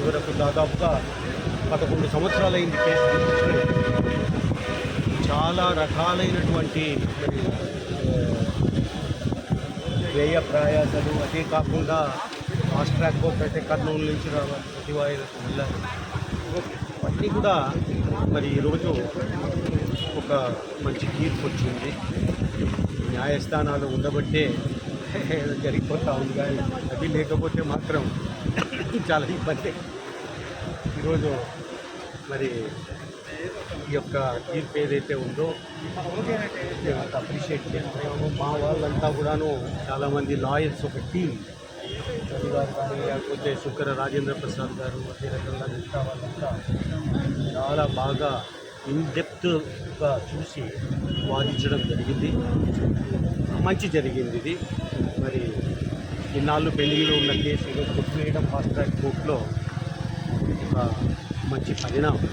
చివరకు దాదాపుగా సంవత్సరాలైంది కేసు చాలా రకాలైనటువంటి వ్యయ ప్రయాసాలు అదే కాకుండా ఫాస్ట్ ట్రాక్ కోర్ట్ అయితే కర్నూలు నుంచి రావాలి సచివాలయాలకు వెళ్ళాలి అన్నీ కూడా మరి ఈరోజు ఒక మంచి తీర్పు వచ్చింది. న్యాయస్థానాలు ఉండబట్టే జరిగిపోతూ ఉంది కానీ అది లేకపోతే మాత్రం చాలా ఇబ్బంది. ఈరోజు మరి ఈ యొక్క తీర్పు ఏదైతే ఉందో అప్రిషియేట్ చేస్తున్నాము. మా వాళ్ళంతా కూడాను చాలామంది లాయర్స్ ఒక టీం రవి గారు కానీ లేకపోతే శుక్ర రాజేంద్ర ప్రసాద్ గారు అదే రకంగా మిగతా వాళ్ళంతా చాలా బాగా ఇన్ డెప్త్గా చూసి వాదించడం జరిగింది. మంచి జరిగింది ఇది. మరి ఇన్నాళ్ళు పెండింగ్లో ఉన్న కేసు ఈరోజు కొట్టివేయడం ఫాస్ట్ ట్రాక్ కోర్టులో ఒక మంచి పరిణామం.